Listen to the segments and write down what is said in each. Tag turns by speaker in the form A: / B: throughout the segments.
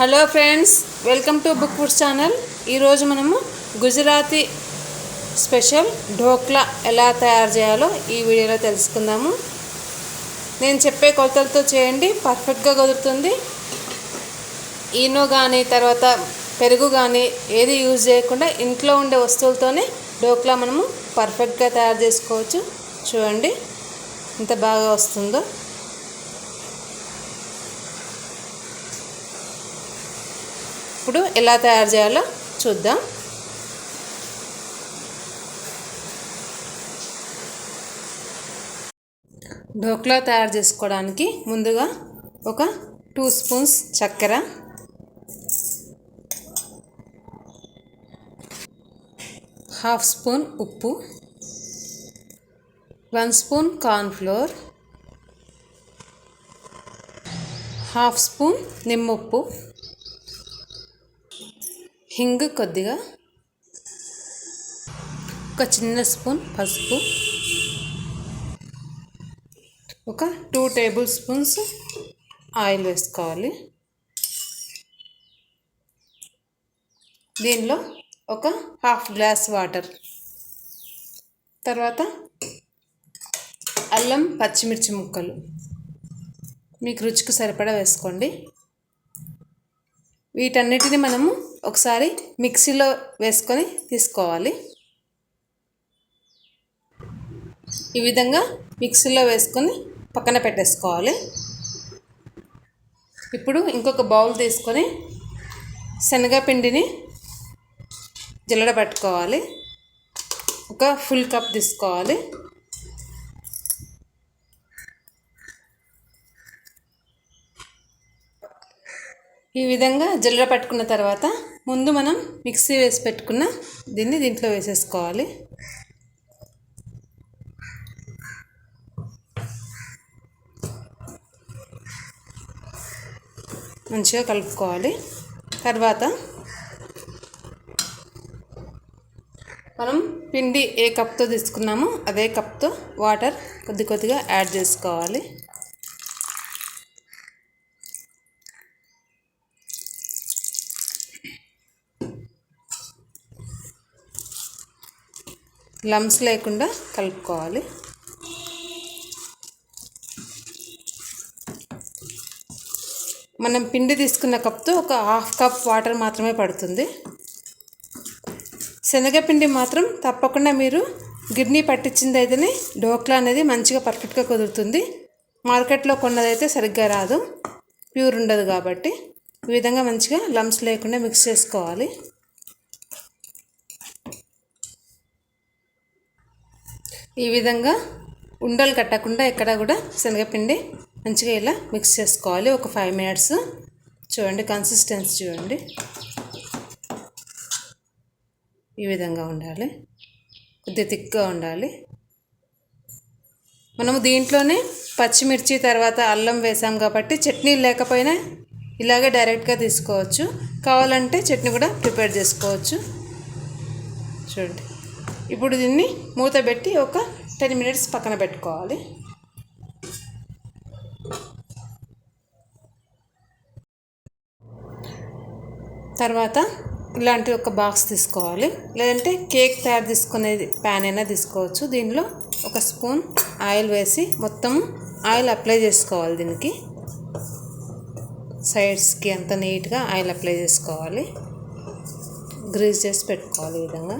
A: Hello friends welcome to book foods channel. ఈరోజు మనము Gujarati special dhokla ఎలా తయారు చేయాలో ఈ వీడియోలో తెలుసుకుందాము. నేను చెప్పే కొలతలతో చేయండి పర్ఫెక్ట్గా కుదురుతుంది. ఈనో కానీ తర్వాత పెరుగు కానీ ఏది యూజ్ చేయకుండా ఇంట్లో ఉండే వస్తువులతోనే ఢోక్లా మనము పర్ఫెక్ట్గా తయారు చేసుకోవచ్చు. చూడండి ఎంత బాగా వస్తుందో. ఇప్పుడు ఎలా తయారు చేయాలో చూద్దాం. ఢోక్లా తయారు చేసుకోవడానికి ముందుగా ఒక టూ స్పూన్స్ చక్కెర హాఫ్ స్పూన్ ఉప్పు one spoon cornflour half spoon నిమ్మప్పు హింగ్ కొద్దిగా. ఒక చిన్న స్పూన్ పసుపు. ఒక టూ టేబుల్ స్పూన్స్ ఆయిల్ వేసుకోవాలి. దీనిలో ఒక హాఫ్ గ్లాస్ వాటర్. తర్వాత అల్లం పచ్చిమిర్చి ముక్కలు. మీకు రుచికి సరిపడా వేసుకోండి. వీటన్నిటిని మనము ఒకసారి మిక్సీలో వేసుకొని తీసుకోవాలి. ఈ విధంగా మిక్సీలో వేసుకొని పక్కన పెట్టేసుకోవాలి. ఇప్పుడు ఇంకొక బౌల్ తీసుకొని శనగపిండిని జల్లడ పట్టుకోవాలి. ఒక ఫుల్ కప్ తీసుకోవాలి. ఈ విధంగా జల్లెడ పట్టుకున్న తర్వాత ముందు మనం మిక్సీ వేసి పెట్టుకున్న దీన్ని దీంట్లో వేసేసుకోవాలి. మంచిగా కలుపుకోవాలి. తర్వాత మనం పిండి ఏ కప్తో తీసుకున్నామో అదే కప్తో వాటర్ కొద్ది కొద్దిగా యాడ్ చేసుకోవాలి. లమ్స్ లేకుండా కలుపుకోవాలి. మనం పిండి తీసుకున్న కప్తో ఒక హాఫ్ కప్ వాటర్ మాత్రమే పడుతుంది. శనగపిండి మాత్రం తప్పకుండా మీరు గిడ్నీ పట్టించింది అయితేనే డోక్లా అనేది మంచిగా పర్ఫెక్ట్గా కుదురుతుంది. మార్కెట్లో కొన్నదైతే సరిగ్గా రాదు. ప్యూర్ ఉండదు కాబట్టి ఈ విధంగా మంచిగా లమ్స్ లేకుండా మిక్స్ చేసుకోవాలి. ఈ విధంగా ఉండలు కట్టకుండా ఎక్కడ కూడా శనగపిండి మంచిగా ఇలా మిక్స్ చేసుకోవాలి. ఒక ఫైవ్ మినిట్స్ చూడండి కన్సిస్టెన్సీ చూడండి. ఈ విధంగా ఉండాలి. కొద్దిగా థిక్గా ఉండాలి. మనము దీంట్లోనే పచ్చిమిర్చి తర్వాత అల్లం వేసాం కాబట్టి చట్నీ లేకపోయినా ఇలాగే డైరెక్ట్గా తీసుకోవచ్చు. కావాలంటే చట్నీ కూడా ప్రిపేర్ చేసుకోవచ్చు. చూడండి. ఇప్పుడు దీన్ని మూత పెట్టి ఒక టెన్ మినిట్స్ పక్కన పెట్టుకోవాలి. తర్వాత ఇలాంటి ఒక బాక్స్ తీసుకోవాలి. లేదంటే కేక్ తయారు తీసుకునే ప్యాన్ అయినా తీసుకోవచ్చు. దీనిలో ఒక స్పూన్ ఆయిల్ వేసి మొత్తం ఆయిల్ అప్లై చేసుకోవాలి దీనికి. సైడ్స్కి అంత నీట్గా ఆయిల్ అప్లై చేసుకోవాలి. గ్రీజ్ చేసి పెట్టుకోవాలి ఈ విధంగా.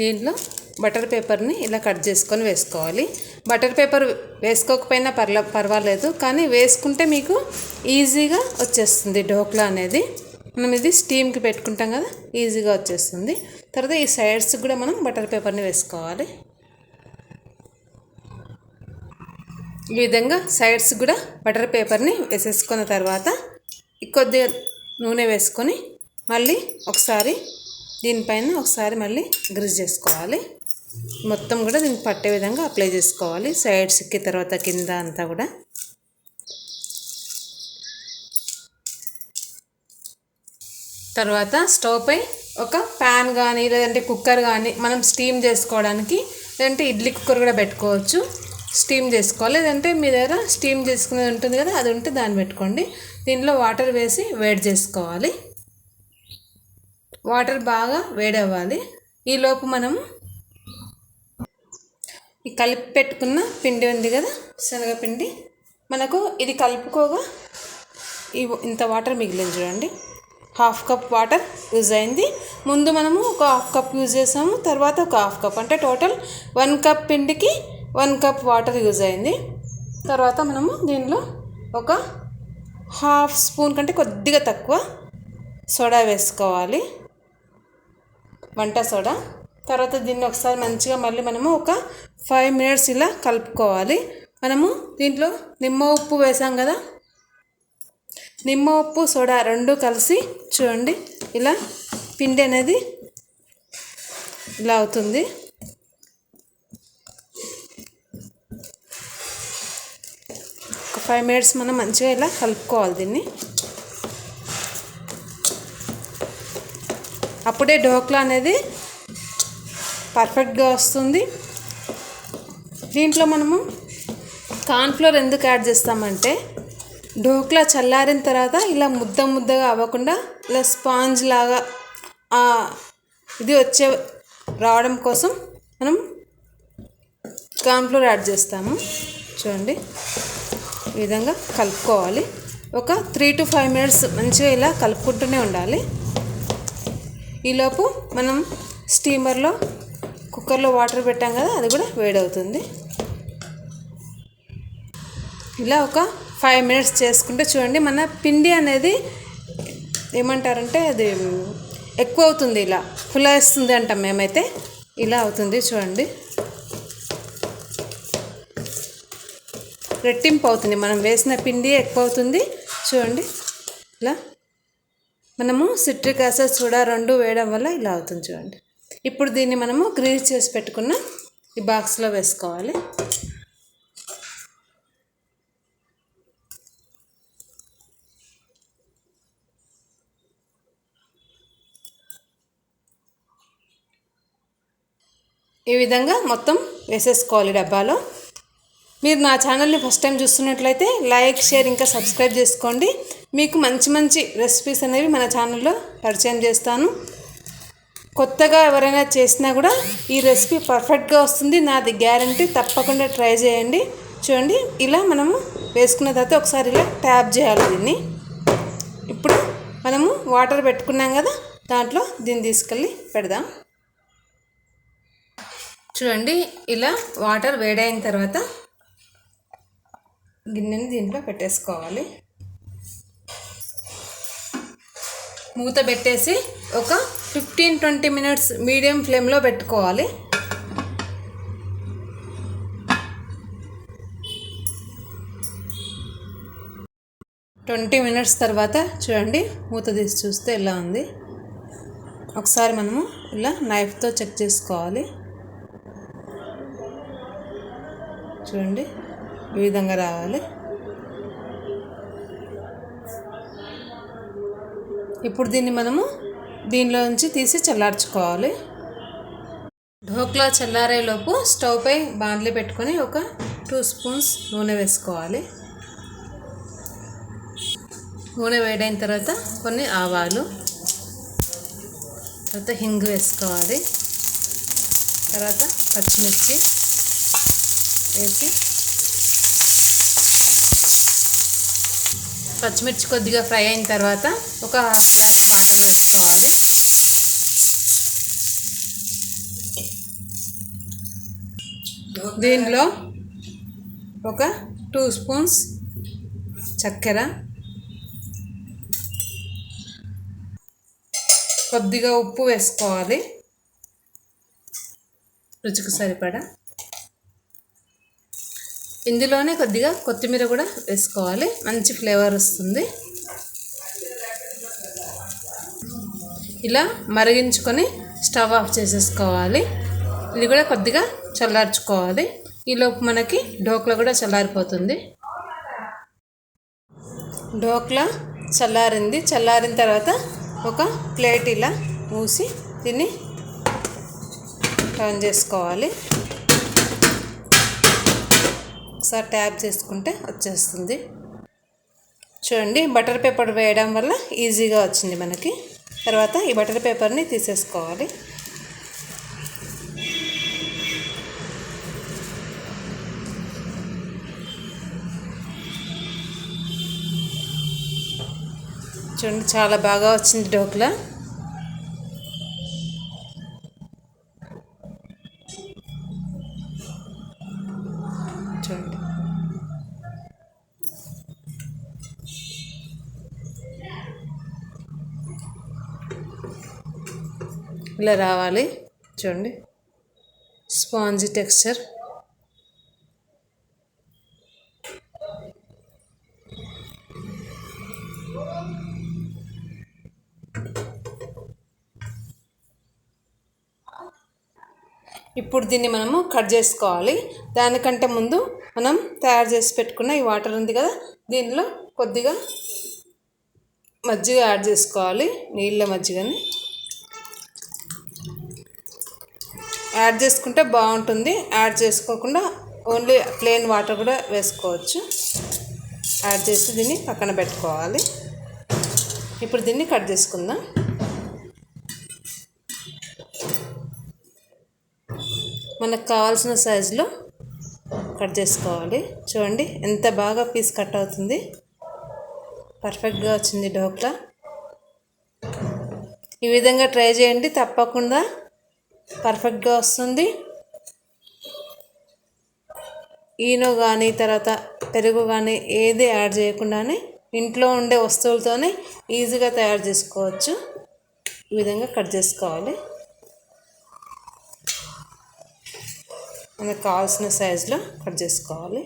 A: దీంట్లో బటర్ పేపర్ని ఇలా కట్ చేసుకొని వేసుకోవాలి. బటర్ పేపర్ వేసుకోకపోయినా పర్ల పర్వాలేదు కానీ వేసుకుంటే మీకు ఈజీగా వచ్చేస్తుంది ఢోక్లా అనేది. మనం ఇది స్టీమ్కి పెట్టుకుంటాం కదా ఈజీగా వచ్చేస్తుంది. తర్వాత ఈ సైడ్స్కి కూడా మనం బటర్ పేపర్ని వేసుకోవాలి. ఈ విధంగా సైడ్స్ కూడా బటర్ పేపర్ని వేసేసుకున్న తర్వాత కొద్దిగా నూనె వేసుకొని మళ్ళీ ఒకసారి దీనిపైన ఒకసారి మళ్ళీ గ్రీజ్ చేసుకోవాలి. మొత్తం కూడా దీనికి పట్టే విధంగా అప్లై చేసుకోవాలి. సైడ్స్కి తర్వాత కింద అంతా కూడా. తర్వాత స్టవ్ పై ఒక ప్యాన్ కానీ లేదంటే కుక్కర్ కానీ మనం స్టీమ్ చేసుకోవడానికి లేదంటే ఇడ్లీ కుక్కర్ కూడా పెట్టుకోవచ్చు. స్టీమ్ చేసుకోవాలి. లేదంటే మీ దగ్గర స్టీమ్ చేసుకునేది ఉంటుంది కదా అది ఉంటే దాన్ని పెట్టుకోండి. దీనిలో వాటర్ వేసి వేడి చేసుకోవాలి. వాటర్ బాగా వేడవ్వాలి. ఈలోపు మనము ఈ కలిపి పెట్టుకున్న పిండి ఉంది కదా శనగపిండి. మనకు ఇది కలుపుకోగా ఈ ఇంత వాటర్ మిగిలింది చూడండి. హాఫ్ కప్ వాటర్ యూజ్ అయింది. ముందు మనము ఒక హాఫ్ కప్ యూజ్ చేసాము. తర్వాత ఒక హాఫ్ కప్ అంటే టోటల్ వన్ కప్ పిండికి వన్ కప్ వాటర్ యూజ్ అయింది. తర్వాత మనము దీనిలో ఒక హాఫ్ స్పూన్ కంటే కొద్దిగా తక్కువ సోడా వేసుకోవాలి. వంట సోడా. తర్వాత దీన్ని ఒకసారి మంచిగా మళ్ళీ మనము ఒక ఫైవ్ మినిట్స్ ఇలా కలుపుకోవాలి. మనము దీంట్లో నిమ్మ ఉప్పు వేసాం కదా. నిమ్మ ఉప్పు సోడా రెండు కలిసి చూడండి ఇలా పిండి అనేది ఇలా అవుతుంది. ఒక ఫైవ్ మినిట్స్ మనం మంచిగా ఇలా కలుపుకోవాలి దీన్ని. అప్పుడే ఢోక్లా అనేది పర్ఫెక్ట్గా వస్తుంది. దీంట్లో మనము కార్న్ఫ్లోర్ ఎందుకు యాడ్ చేస్తామంటే ఢోక్లా చల్లారిన తర్వాత ఇలా ముద్ద ముద్దగా అవ్వకుండా ఇలా స్పాంజ్ లాగా ఇది వచ్చే రావడం కోసం మనం కార్న్ఫ్లోర్ యాడ్ చేస్తాము. చూడండి ఈ విధంగా కలుపుకోవాలి. ఒక త్రీ టు ఫైవ్ మినిట్స్ మంచిగా ఇలా కలుపుకుంటూనే ఉండాలి. ఈలోపు మనం స్టీమర్లో కుక్కర్లో వాటర్ పెట్టాం కదా అది కూడా వేడవుతుంది. ఇలా ఒక ఫైవ్ మినిట్స్ చేసుకుంటే చూడండి మన పిండి అనేది ఏమంటారంటే అది ఎక్కువ అవుతుంది ఇలా ఫులేస్తుంది అంటాం మేమైతే. ఇలా అవుతుంది చూడండి. రెట్టింపు అవుతుంది మనం వేసిన పిండి ఎక్కువ అవుతుంది చూడండి. ఇలా మనము సిట్రిక్ యాసిడ్ సోడా రెండు వేయడం వల్ల ఇలా అవుతుంది చూడండి. ఇప్పుడు దీన్ని మనము గ్రీజ్ చేసి పెట్టుకున్న ఈ బాక్స్లో వేసుకోవాలి. ఈ విధంగా మొత్తం వేసేసుకోవాలి డబ్బాలో. మీరు నా ఛానల్ని ఫస్ట్ టైం చూస్తున్నట్లయితే లైక్ షేర్ ఇంకా సబ్స్క్రైబ్ చేసుకోండి. మీకు మంచి మంచి రెసిపీస్ అనేవి మన ఛానల్లో పరిచయం చేస్తాను. కొత్తగా ఎవరైనా చేసినా కూడా ఈ రెసిపీ పర్ఫెక్ట్గా వస్తుంది. నాది గ్యారంటీ తప్పకుండా ట్రై చేయండి. చూడండి ఇలా మనము వేసుకున్న తర్వాత ఒకసారి ఇలా ట్యాప్ చేయాలి దీన్ని. ఇప్పుడు మనము వాటర్ పెట్టుకున్నాం కదా దాంట్లో దీన్ని తీసుకెళ్ళి పెడదాం. చూడండి ఇలా వాటర్ వేడైన తర్వాత గిన్నెని దీంట్లో పెట్టేసుకోవాలి. మూత పెట్టేసి ఒక ఫిఫ్టీన్ ట్వంటీ మినిట్స్ మీడియం ఫ్లేమ్లో పెట్టుకోవాలి. ట్వంటీ మినిట్స్ తర్వాత చూడండి మూత తీసి చూస్తే ఇలా ఉంది. ఒకసారి మనము ఇలా నైఫ్తో చెక్ చేసుకోవాలి. చూడండి ఈ విధంగా రావాలి. ఇప్పుడు దీన్ని మనము దీనిలో నుంచి తీసి చల్లార్చుకోవాలి. ఢోక్లా చల్లారేలోపు స్టవ్ పై బాండ్లీ పెట్టుకొని ఒక టూ స్పూన్స్ నూనె వేసుకోవాలి. నూనె వేడైన తర్వాత కొన్ని ఆవాలు తర్వాత హింగు వేసుకోవాలి తర్వాత పచ్చిమిర్చి వేసి పచ్చిమిర్చి కొద్దిగా ఫ్రై అయిన తర్వాత ఒక హాఫ్ గ్లాస్ వాటర్ వేసుకోవాలి. దీనిలో ఒక టూ స్పూన్స్ చక్కెర కొద్దిగా ఉప్పు వేసుకోవాలి. రుచికి సరిపడా ఇందులోనే కొద్దిగా కొత్తిమీర కూడా వేసుకోవాలి. మంచి ఫ్లేవర్ వస్తుంది. ఇలా మరిగించుకొని స్టవ్ ఆఫ్ చేసేసుకోవాలి. ఇది కూడా కొద్దిగా చల్లార్చుకోవాలి. ఈలోపు మనకి డోక్లో కూడా చల్లారిపోతుంది. డోక్లా చల్లారింది. చల్లారిన తర్వాత ఒక ప్లేట్ ఇలా మూసి దీన్ని టర్న్ చేసుకోవాలి. ఒకసారి ట్యాప్ చేసుకుంటే వచ్చేస్తుంది. చూడండి బటర్ పేపర్ వేయడం వల్ల ఈజీగా వచ్చింది మనకి. తర్వాత ఈ బటర్ పేపర్ని తీసేసుకోవాలి. చూడండి చాలా బాగా వచ్చింది డోక్లా. చూడండి. ఇలా రావాలి. చూడండి. Spongy texture. ఇప్పుడు దీన్ని మనము కట్ చేసుకోవాలి. దానికంటే ముందు మనం తయారు చేసి పెట్టుకున్న ఈ వాటర్ ఉంది కదా దీనిలో కొద్దిగా మజ్జిగ యాడ్ చేసుకోవాలి నీళ్ళ మజ్జిగని. యాడ్ చేసుకుంటే బాగుంటుంది. యాడ్ చేసుకోకుండా ఓన్లీ ప్లెయిన్ వాటర్ కూడా వేసుకోవచ్చు. యాడ్ చేసి దీన్ని పక్కన పెట్టుకోవాలి. ఇప్పుడు దీన్ని కట్ చేసుకుందాం. మనకు కావాల్సిన సైజులో కట్ చేసుకోవాలి. చూడండి ఎంత బాగా పీస్ కట్ అవుతుంది. పర్ఫెక్ట్గా వచ్చింది డోక్లా. ఈ విధంగా ట్రై చేయండి తప్పకుండా పర్ఫెక్ట్గా వస్తుంది. ఈనో కానీ తర్వాత పెరుగు కానీ ఏది యాడ్ చేయకుండానే ఇంట్లో ఉండే వస్తువులతోనే ఈజీగా తయారు చేసుకోవచ్చు. ఈ విధంగా కట్ చేసుకోవాలి. మనకు కావాల్సిన సైజులో కట్ చేసుకోవాలి.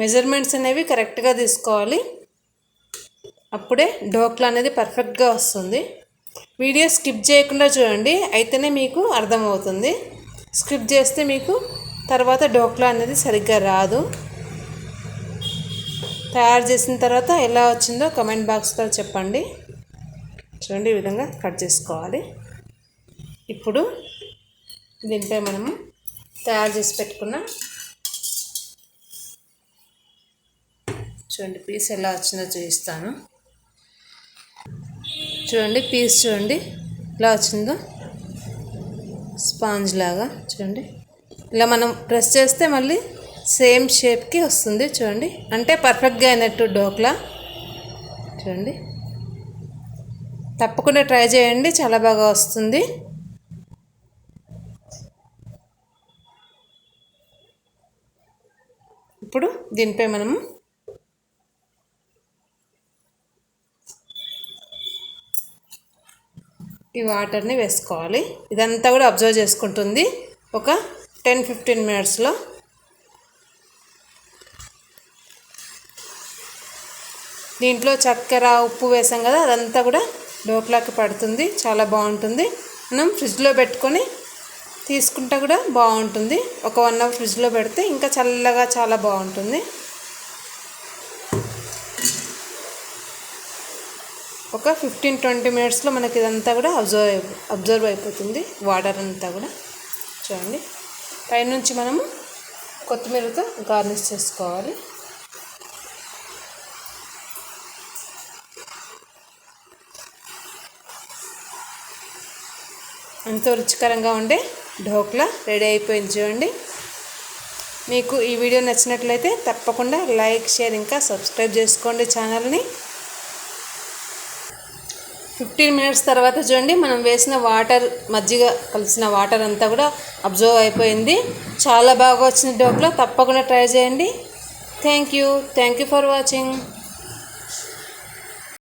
A: మెజర్మెంట్స్ అనేవి కరెక్ట్గా తీసుకోవాలి. అప్పుడే డోక్లా అనేది పర్ఫెక్ట్గా వస్తుంది. వీడియో స్కిప్ చేయకుండా చూడండి అయితేనే మీకు అర్థమవుతుంది. స్కిప్ చేస్తే మీకు తర్వాత డోక్లా అనేది సరిగ్గా రాదు. తయారు చేసిన తర్వాత ఎలా వచ్చిందో కమెంట్ బాక్స్లో చెప్పండి. చూడండి ఈ విధంగా కట్ చేసుకోవాలి. ఇప్పుడు దీనిపై మనము తయారు చేసి పెట్టుకున్న చూడండి పీస్ ఎలా వచ్చిందో చూపిస్తాను. చూడండి పీస్ చూడండి ఎలా వచ్చిందో. స్పాంజ్ లాగా చూడండి. ఇలా మనం ప్రెస్ చేస్తే మళ్ళీ సేమ్ షేప్కి వస్తుంది చూడండి. అంటే పర్ఫెక్ట్గా అయినట్టు డోక్లా. చూడండి. తప్పకుండా ట్రై చేయండి చాలా బాగా వస్తుంది. ఇప్పుడు దీనిపై మనము ఈ వాటర్ని వేసుకోవాలి. ఇదంతా కూడా అబ్జర్వ్ చేసుకుంటుంది. ఒక టెన్ ఫిఫ్టీన్ మినిట్స్లో దీంట్లో చక్కెర ఉప్పు వేసాం కదా అదంతా కూడా డోక్లాకి పడుతుంది. చాలా బాగుంటుంది. మనం ఫ్రిడ్జ్లో పెట్టుకొని తీసుకుంటే కూడా బాగుంటుంది. ఒక వన్ అవర్ ఫ్రిడ్జ్లో పెడితే ఇంకా చల్లగా చాలా బాగుంటుంది. ఒక ఫిఫ్టీన్ ట్వంటీ మినిట్స్లో మనకి ఇదంతా కూడా అబ్జర్వ్ అబ్జర్వ్ అయిపోతుంది. వాటర్ అంతా కూడా. చూడండి. పైనుంచి మనము కొత్తిమీరతో గార్నిష్ చేసుకోవాలి. ఎంతో రుచికరంగా ఉండే ఢోక్లా రెడీ అయిపోయింది చూడండి. మీకు ఈ వీడియో నచ్చినట్లయితే తప్పకుండా లైక్ షేర్ ఇంకా సబ్స్క్రైబ్ చేసుకోండి ఛానల్ని. ఫిఫ్టీన్ మినిట్స్ తర్వాత చూడండి మనం వేసిన వాటర్ మజ్జిగ కలిసిన వాటర్ అంతా కూడా అబ్జర్వ్ అయిపోయింది. చాలా బాగా వచ్చింది డోక్లో తప్పకుండా ట్రై చేయండి. Thank you. Thank you for watching.